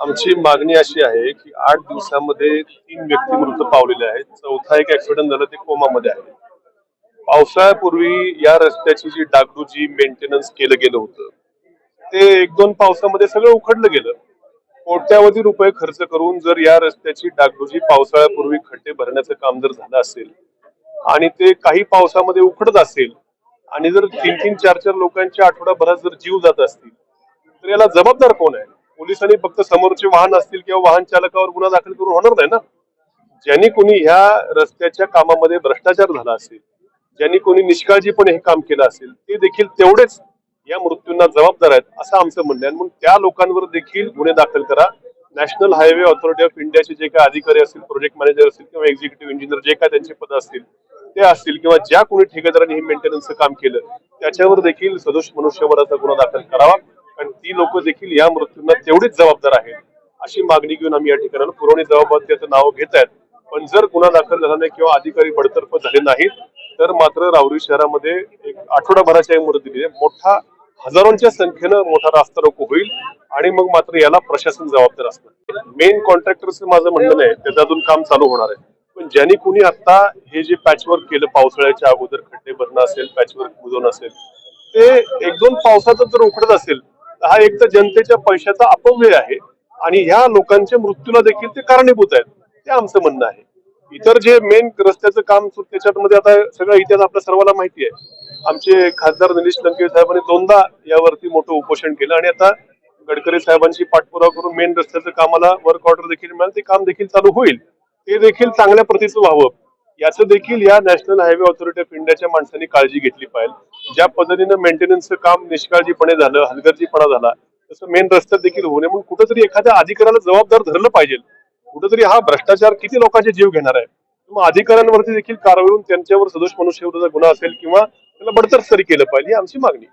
आमची मागणी अशी आहे की आठ दिवसामध्ये तीन व्यक्ती मृत पावलेले आहेत. चौथा एक ऍक्सिडेंट झालं ते कोमामध्ये आहे. पावसाळ्यापूर्वी या रस्त्याची जी डागडुजी मेंटेनन्स केलं गेलं होतं ते एक दोन पावसामध्ये सगळं उखडलं गेलं. कोट्यावधी रुपये खर्च करून जर या रस्त्याची डागडुजी पावसाळ्यापूर्वी खड्डे भरण्याचं काम जर झालं असेल आणि ते काही पावसामध्ये उखडत असेल आणि जर तीन तीन चार चार लोकांच्या आठवडाभरात जर जीव जात असतील तर याला जबाबदार कोण आहे? पोलिसांनी फक्त समोरचे वाहन असतील किंवा वाहन चालकावर गुन्हा दाखल करून होणार नाही ना? ज्यांनी कोणी ह्या रस्त्याच्या कामामध्ये भ्रष्टाचार झाला असेल ज्यांनी कोणी निष्काळजीपणे हे काम केलं असेल ते देखील तेवढेच या मृत्यूंना जबाबदार आहेत असं आमचं म्हणणं आहे. म्हणून त्या लोकांवर देखील गुन्हे दाखल करा. नॅशनल हायवे ऑथॉरिटी ऑफ इंडियाचे जे काही अधिकारी असतील प्रोजेक्ट मॅनेजर असतील किंवा एक्झिक्युटिव्ह इंजिनियर जे काय त्यांचे पद असतील ते असतील किंवा ज्या कोणी ठेकेदारांनी हे मेंटेनन्सचं काम केलं त्याच्यावर देखील सदोष मनुष्यबळाचा गुन्हा दाखल करावा. कारण ती लोक देखील या मृत्यूंना तेवढीच जबाबदार आहेत अशी मागणी घेऊन आम्ही या ठिकाणी पुरवणी जबाबदारीचं नाव घेत आहेत. पण जर गुन्हा दाखल झाला नाही किंवा अधिकारी बडतर्फ झाले नाहीत तर मात्र रावरी शहरामध्ये एक आठवडाभराच्या मुदत दिली म्हणजे मोठा हजारोंच्या संख्येनं मोठा रास्ता रोको होईल आणि मग मात्र याला प्रशासन जबाबदार असणार. मेन कॉन्ट्रॅक्टरचं माझं म्हणणं नाही त्याचं अजून काम चालू होणार आहे. पण ज्यांनी कुणी आता हे जे पॅचवर्क केलं पावसाळ्याच्या अगोदर खड्डे भरणं असेल पॅचवर्क बुजवणं असेल ते एक दोन पावसाचं जर उखडत असेल हा एक तर जनतेच्या पैशाचा अपव्यय आहे आणि ह्या लोकांच्या मृत्यूला देखील ते कारणीभूत आहेत. ते आमचं म्हणणं आहे. इतर जे मेन रस्त्याचं काम त्याच्यामध्ये आता सगळा इतिहास आपल्या सर्वांना माहिती आहे. आमचे खासदार निलेश लंके साहेबांनी दोनदा यावरती मोठं उपोषण केलं आणि आता गडकरी साहेबांची पाठपुरावा करून मेन रस्त्याचं कामाला वर्क ऑर्डर देखील मिळालं ते काम देखील चालू होईल. ते देखील चांगल्या प्रतीचं व्हावं. याचं देखील या नॅशनल हायवे ऑथॉरिटी ऑफ इंडियाच्या माणसांनी काळजी घेतली पाहिजे. ज्या पद्धतीनं मेंटेनन्सचं काम निष्काळजीपणे झालं हलगर्जीपणा झाला तसं मेन रस्त्यात देखील होऊ नये. म्हणून कुठंतरी एखाद्या अधिकाऱ्याला जबाबदार धरलं पाहिजे. कुठंतरी हा भ्रष्टाचार किती लोकांचे जीव घेणार आहे? मग अधिकाऱ्यांवरती देखील कारवाई होऊन त्यांच्यावर सदोष मनुष्यविरोधाचा गुन्हा असेल किंवा त्याला बडतर्फ तरी केलं पाहिजे ही आमची मागणी